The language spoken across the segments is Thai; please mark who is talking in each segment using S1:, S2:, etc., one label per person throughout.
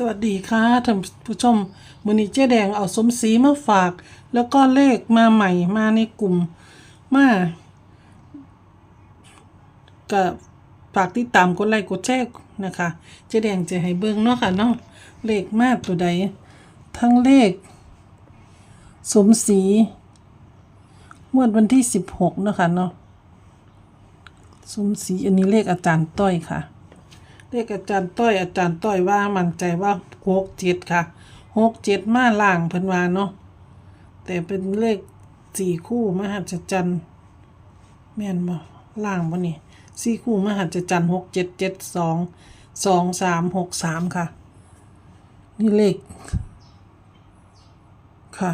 S1: สวัสดีค่ะท่านผู้ชมมือนี้เจ๊แดงเอาสมสีมาฝาก แล้วก็เลขมาใหม่มาในกลุ่มมาก็ฝากติดตามกดไลค์กดแชร์นะคะ เจ๊แดงจะให้เบิ่งเนาะค่ะเนาะเลขมาตัวใด ทั้งเลข สมศรีงวดวันที่สิบหกเนาะค่ะเนาะสมศรีอันนี้เลขอาจารย์ต้อยค่ะ เลขอาจารย์ต้อยอาจารย์ต้อยว่ามั่นใจว่าหกเจ็ดค่ะหกเจ็ดมาล่างเพิ่นว่าเนาะแต่เป็นเลขสี่คู่มหัศจรรย์แม่นบ่ล่างบ่นี่สี่คู่มหัศจรรย์หกเจ็ดเจ็ดสองสองสามหกสามค่ะ นี่เลขค่ะ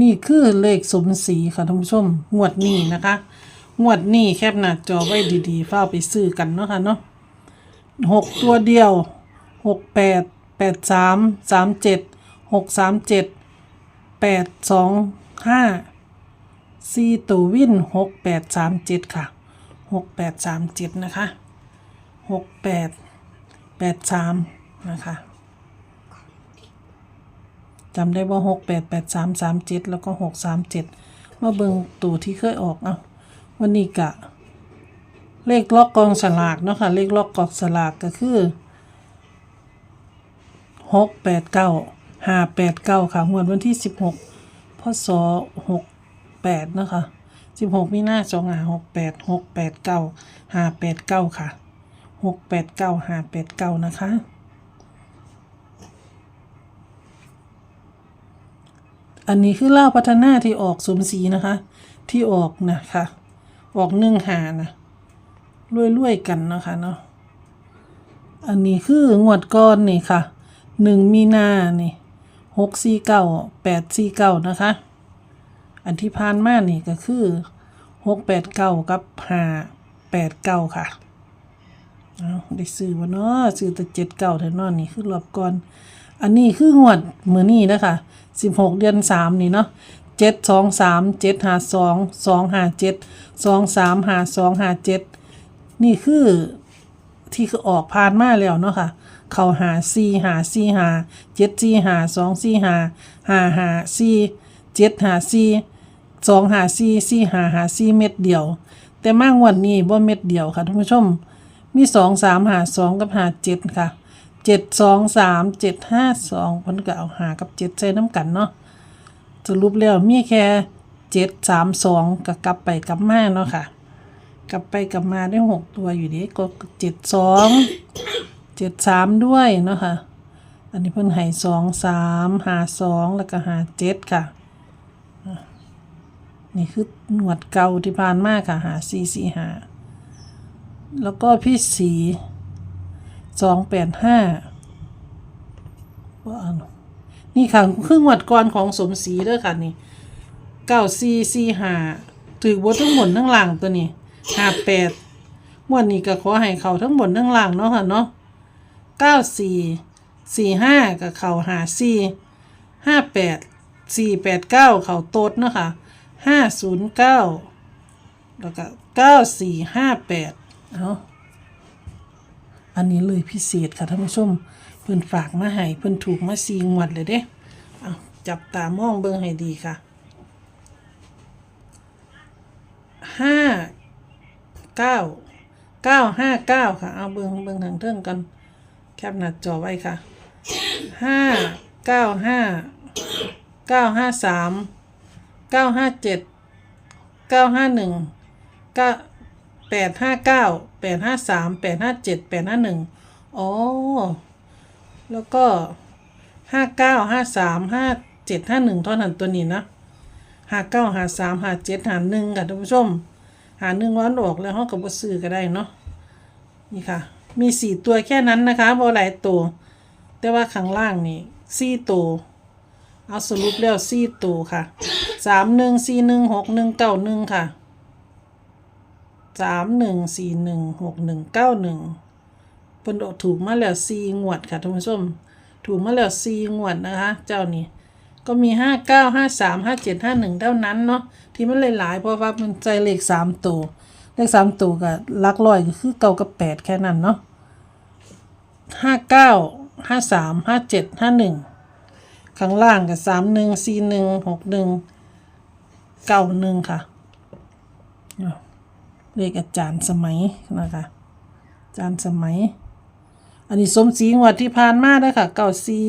S1: นี่คือเลขสมศรีค่ะท่านผู้ชมงวดนี้นะคะงวดนี้แคบหน้าจอไว้ดีๆเฝ้าไปซื้อกันเนาะค่ะเนาะ หกตัวเดียวหกแปดแปดสามสามเจ็ดหกสามเจ็ดแปดสองห้าสี่ตัววินหกแปดสามเจ็ดค่ะหกแปดสามเจ็ดนะคะหกแปดแปดสามนะคะจำได้ว่าหกแปดแปดสามสามเจ็ดแล้วก็หกสามเจ็ดมาเบิงตัวที่เคยออกเอาวันนี้กะ เลขล็อกกองสลากเนาะค่ะเลขล็อกกองสลากก็คือหกแปดเก้าห้าแปดเก้าค่ะงวดวันที่สิบหกพศหกแปดเนาะค่ะสิบหกมีหน้าสองห้าหกแปดหกแปดเก้าห้าแปดเก้าค่ะหกแปดเก้าห้าแปดเก้านะคะอันนี้คือเล่าพัฒนาที่ออกสมศรีนะคะ ที่ออกนะคะออกหนึ่งหานะ รวยๆกันเนาะค่ะเนาะอันนี้คืองวดก้อนนี่ค่ะหนึ่งมีนานี่หกสี่เก้าแปดสี่เก้านะคะ อันที่ผ่านมานี่ก็คือหกแปดเก้ากับห้าแปดเก้าค่ะเอาได้ซื้อวะเนาะซื้อแต่เจ็ดเก้าเท่านั้นนี่คือรอบก่อน อันนี้คืองวดมือนี่นะคะสิบหกเดือนสามนี่เนาะเจ็ดสองสามเจ็ดห้าสองสองห้าเจ็ดสองสามห้าสองห้าเจ็ด นี่คือที่คือออกผ่านมาแล้วเนาะค่ะ เขาหาสี่หาสี่หาเจ็ดสี่หาสองสี่หาหาหาสี่เจ็ดหาสี่สองหาสี่สี่หาหาสี่เม็ดเดียว แต่มากงวันนี้บ่เม็ดเดียวค่ะท่านผู้ชม มีสองสามหาสองกับหาเจ็ดค่ะเจ็ดสองสามเจ็ดห้าสองพิ่นก็เอาหากับเจ็ดใส่น้ำกันเนาะสรุปแล้วมีแค่เจ็ดสามสองกับกลับไปกลับมาเนาะค่ะ กลับไปกลับมาได้หกตัวอยู่ดีก็เจ็ดสองเจ็ดสามด้วยเนาะค่ะอันนี้เพิ่นให้สองสามหาสองแล้วก็หาเจ็ดค่ะ นี่คือหนวดเก่าที่ผ่านมาค่ะหาสี่สี่หาแล้วก็พี่สีสองแปดห้าว่านี่ค่ะครึ่งวัดก่อนของสมศรีเด้อค่ะนี่เก้าสี่สี่หาถือบททั้งหมดทั้งหลังตัวนี้ ห้าแปดมวดนี้ก็ขอให้เขาทั้งหมดทั้งหลังเนาะค่ะเนาะเก้าสี่สี่ห้ากับเขาหาสี่ห้าแปดสี่แปดเก้าเขาโต๊ดเนาะค่ะห้าศูนย์เก้าแล้วก็เก้าสี่ห้าแปดเอาอันนี้เลยพิเศษค่ะท่านผู้ชมเพิ่นฝากมาให้เพิ่นถูกมาซีงวดเลยเด้เอาจับตามองเบิ่งให้ดีค่ะห้า เก้าเก้าห้าเก้าค่ะ เอาเบิ่งเบิ่งทางเทิงกัน แคปหน้าจอไว้ค่ะห้าเก้าห้าเก้าห้าสามเก้าห้าเจ็ดเก้าห้าหนึ่งเก้าแปดห้าเก้าแปดห้าสามแปดห้าเจ็ดแปดห้าหนึ่งอ๋อ แล้วก็ห้าเก้าห้าสามห้าเจ็ดห้าหนึ่งท่านั้นตัวนี้นะห้าเก้าห้าสามห้าเจ็ดหาหนึ่งค่ะท่านผู้ชม หาหนึ่งร้อนออกแล้วห้องกับซื้อก็ได้เนาะนี่ค่ะ มีสี่ตัวแค่นั้นนะคะพอหลายตัว แต่ว่าข้างล่างนี่สี่ตัวเอาสรุปแล้วสี่ตัวค่ะสามหนึ่งสี่หนึ่งหกหนึ่งเก้าหนึ่งค่ะสามหนึ่งสี่หนึ่งหกหนึ่งเก้าหนึ่งเพิ่นถูกมาแล้วสี่งวดค่ะท่านผู้ชมถูกมาแล้วสี่งวดนะคะ เจ้านี่ ก็มีห้าเก้าห้าสามห้าเจ็ดห้าหนึ่งเท่านั้นเนาะที่มันหลายๆเพราะว่ามันใจเลขสามตัวเลขสามตัวกับลักลอยก็คือเก้ากับแปดแค่นั้นเนาะห้าเก้าห้าสามห้าเจ็ดห้าหนึ่งข้างล่างกับสามหนึ่งสี่หนึ่งหกหนึ่งเก้าหนึ่งค่ะเอาเลขอาจารย์สมัยนะคะอาจารย์สมัย อันนี้สมศรีงวดที่ผ่านมาได้อค่ะเก้าสี่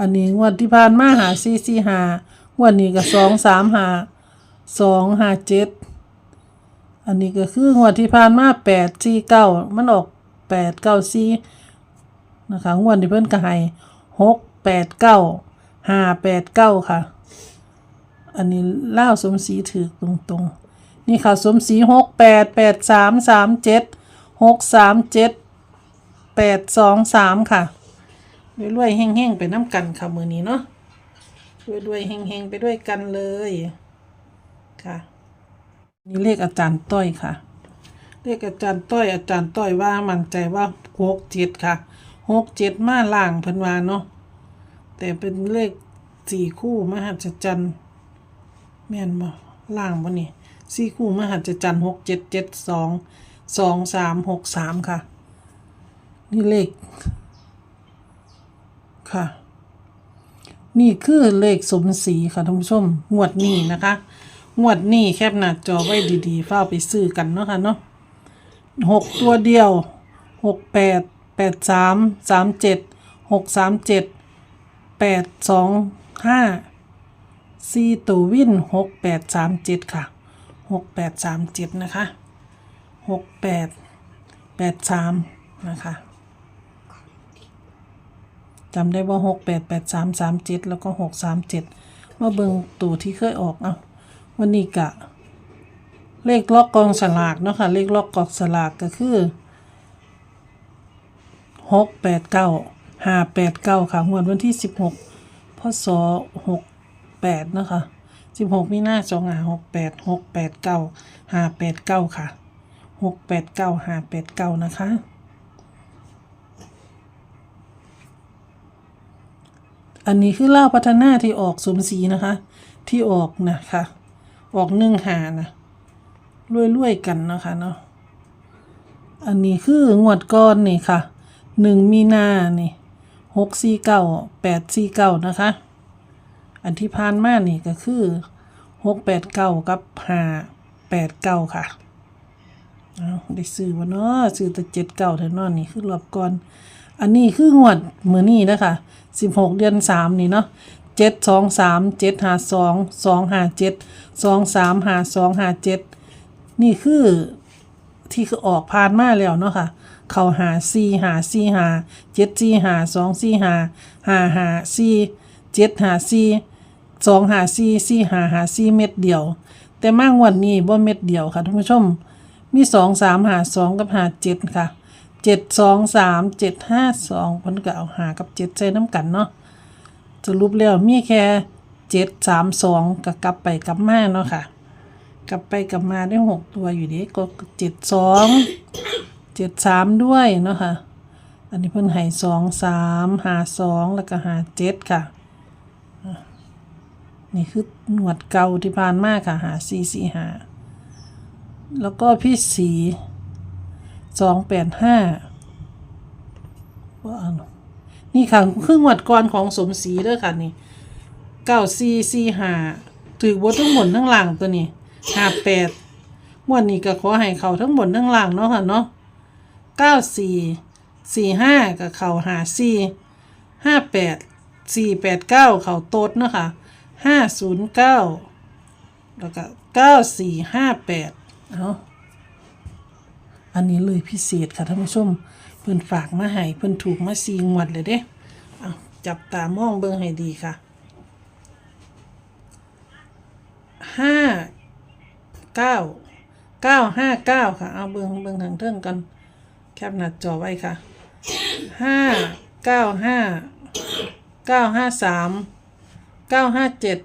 S1: อันนี้งวดที่ผ่านมาหาสี่สี่หางวดนี้ก็สองสามหาสองหาเจ็ดอันนี้ก็คืองวดที่ผ่านมาแปดสี่เก้ามันออกแปดเก้าสี่นะคะงวดที่เพิ่นก็ให้หกแปดเก้าห้าแปดเก้าค่ะ อันนี้เล่าสมศรีถือตรงๆ นี่ค่ะสมศรีหกแปดแปดสามสามเจ็ดหกสามเจ็ดแปดสองสามค่ะ รวยๆเฮ่งๆไปน้ำกันค่ะมือนี้เนาะรวยๆเฮ่งๆไปด้วยกันเลยค่ะ นี่เลขอาจารย์ต้อยค่ะ เลขอาจารย์ต้อย อาจารย์ต้อยว่ามั่นใจว่าหกเจ็ดค่ะหกเจ็ดมาล่างเพิ่นว่าเนาะแต่เป็นเลขสี่คู่มหัศจรรย์แม่นบ่ล่างบ่นี่สี่คู่มหัศจรรย์หกเจ็ดเจ็ดสองสองสามหกสามค่ะ นี่เลข ค่ะ นี่คือเลขสมศรีค่ะท่านผู้ชมงวดนี้นะคะงวดนี้แคบหน้าจอไว้ดีๆเฝ้าไปซื้อกันเนาะค่ะเนาะหกตัวเดียวหกแปดแปดสามสามเจ็ดหกสามเจ็ดแปดสองห้าสี่ตัววินหกแปดสามเจ็ดค่ะหกแปดสามเจ็ดนะคะหกแปดแปดสามนะคะ จำได้ว่าหกแปดแปดสามสามเจ็ดแล้วก็หกสามเจ็ดมาเบิงตัวที่เคยออกเอาวันนี้กะ เลขล็อกกองสลากเนาะค่ะ เลขล็อกกองสลากก็คือหกแปดเก้าห้าแปดเก้าค่ะงวดวันที่สิบหกพศหกแปดเนาะค่ะสิบหกมีนาสองหาหกแปดหกแปดเก้าห้าแปดเก้าค่ะหกแปดเก้าห้าแปดเก้านะคะ อันนี้คือเล่าพัฒนาที่ออกสมศรีนะคะ ที่ออกนะคะออกหนึ่องหานะรวยๆกันนะคะเนาะอันนี้คืองวดก้อนนี่ค่ะหนึ่งมีนานี่หกสี่เก้าแปดสี่เก้านะคะ อันที่ผ่านมานี่ก็คือหกแปดเก้ากับห้าแปดเก้าค่ะเอาได้ซื้อวะเนาะซื้อแต่เจ็ดเก้าเท่านั้นนี่คือรอบก่อน อันนี้คืองวดมือนี้นะคะสิบหกเดือนสามนี่เนาะเจ็ดสองสามเจ็ดหาสองสองหาเจ็ดสองสามหาสองหาเจ็ดนี่คือที่คือออกผ่านมาแล้วเนาะค่ะ เขาหาสี่หาสี่หาเจ็ดสี่หาสองสี่หาหาหาสี่เจ็ดหาสี่สองหาสี่สี่หาหาสี่เม็ดเดียว แต่มากงวันนี้บ่เม็ดเดียวค่ะท่านผู้ชม มีสองสามหาสองกับหาเจ็ดค่ะ เจ็ดสองสามเจ็ดห้าสองเพิ่นก็เอาหากับเจ็ดใส่น้ำกันเนาะสรุปแล้วมีแค่เจ็ดสามสองก็กลับไปกลับมาเนาะค่ะ กลับไปกลับมาได้หกตัวอยู่ดีก็เจ็ดสองเจ็ดสามด้วยเนาะค่ะ อันนี้เพิ่นให้สองสามหาสองแล้วก็หาเจ็ดค่ะอะนี่คือหนวดเก่าที่ผ่านมาค่ะหาสี่สี่หาแล้วก็พี่สี สองแปดห้าว่าอานี่ค่ะครึ่งวัดก่อนของสมศรีเด้อค่ะนี่เก้าสี่สี่ห้าถือบททั้งหมดทั้งหลังตัวนี้ห้าแปดมวนนี้ก็ขอให้เขาทั้งหมดทั้งหลังเนาะค่ะเนาะเก้าสี่สี่ห้ากับเขาหาสี่ห้าแปดสี่แปดเก้าเขาโตดเนาะค่ะห้าศูนย์เก้าแล้วก็เก้าสี่ห้าแปดเอา อันนี้เลยพิเศษค่ะท่านผู้ชมเพิ่นฝากมาให้เพิ่นถูกมาซีงวดเลยเด้เอาจับตามองเบิ่งให้ดีค่ะห้าเก้าเก้าห้าเก้าค่ะ เอาเบิ่งเบิ่งทางเทิงกันแคปหน้าจอไว้ค่ะห้าเก้าห้าเก้าห้าสามเก้าห้าเจ็ด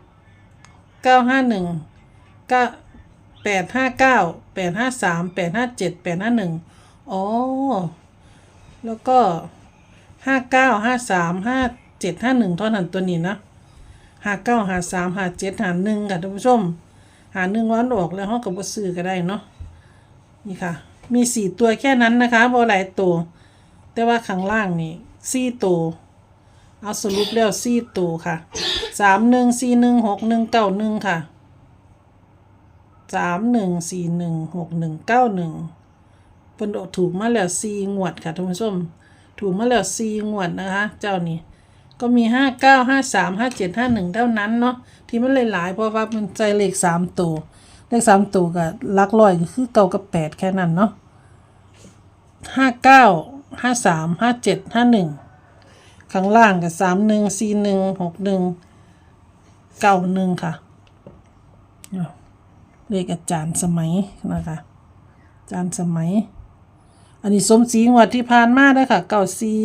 S1: เก้าห้าหนึ่งเก้า แปดห้าเก้าแปดห้าสามแปดห้าเจ็ดแปดห้าหนึ่งอ๋อ แล้วก็ห้าเก้าห้าสามห้าเจ็ดห้าหนึ่งท่านั้นตัวนี้นะห้าเก้าห้าสามห้าเจ็ดหาหนึ่งค่ะท่านผู้ชม หาหนึ่งวันออกแล้วเขากับว่าซื้อก็ได้เนาะนี่ค่ะ มีสี่ตัวแค่นั้นนะคะบอหลายตัวแต่แต่ว่าข้างล่างนี่สี่ตัวเอาสรุปแล้วสี่ตัวค่ะสามหนึ่งสี่หนึ่งหกหนึ่งเก้าหนึ่งค่ะ สามหนึ่งสี่หนึ่งหกหนึ่งเก้าหนึ่งเพิ่นเอถูกมาแล้วสี่งวดค่ะท่านผู้ชม ถูกมาแล้วสี่งวดนะคะ เจ้านี่ก็มีห้าเก้าห้าสามห้าเจ็ดห้าหนึ่งเท่านั้นเนาะที่มันหลายๆเพราะว่ามันใจเลขสามตัวเลขสามตัวกับลักร้อยก็คือเก้ากับแปดแค่นั้นเนาะห้าเก้าห้าสามห้าเจ็ดห้าหนึ่งข้างล่างกับสามหนึ่งสี่หนึ่งหกหนึ่งเก้าหนึ่งค่ะ เลขอาจารย์สมัยนะคะ อาจารย์สมัย อันนี้สมศรีงวดที่ผ่านมาด้อค่ะเก้าสี่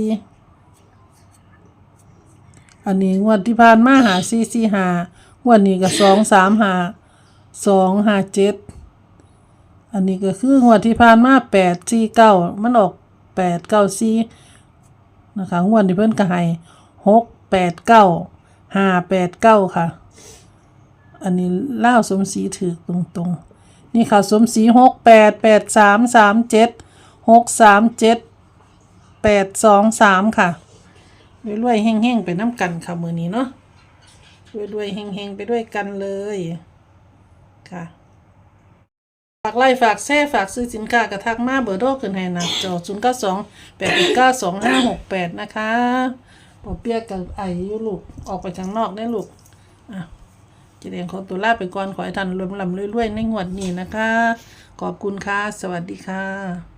S1: อันนี้งวดที่ผ่านมาหาซีซีหางวดนี้ก็สองสามหาสองหาเจ็ดอันนี้ก็คืองวดที่ผ่านมาแปดสี่เก้ามันออกแปดเก้าสี่นะคะงวดที่เพิ่นก็ให้หกแปดเก้าห้าแปดเก้าค่ะ อันนี้เล่าสมศรีถือตรงๆ นี่ค่ะสมศรีหกแปดแปดสามสามเจ็ดหกสามเจ็ดแปดสองสามค่ะรวยๆเฮงๆไปน้ำกันค่ะมือนี้เนาะรวยๆเฮงๆไปด้วยกันเลยค่ะฝากไล่ฝากแซ่ฝากซื้อสินค้ากระทักมาเบอร์โทรขึ้นให้นะจอศูนย์เก้าสองแปดเก้าสองห้าหกแปดนะคะปอเปียกกับไอยูลูกออกไปข้างนอกได้ลูกอะ เรียงขอตัวลาไปก่อนขอให้ท่านรวมลำรวยๆในงวดนี้นะคะ ขอบคุณค่ะ สวัสดีค่ะ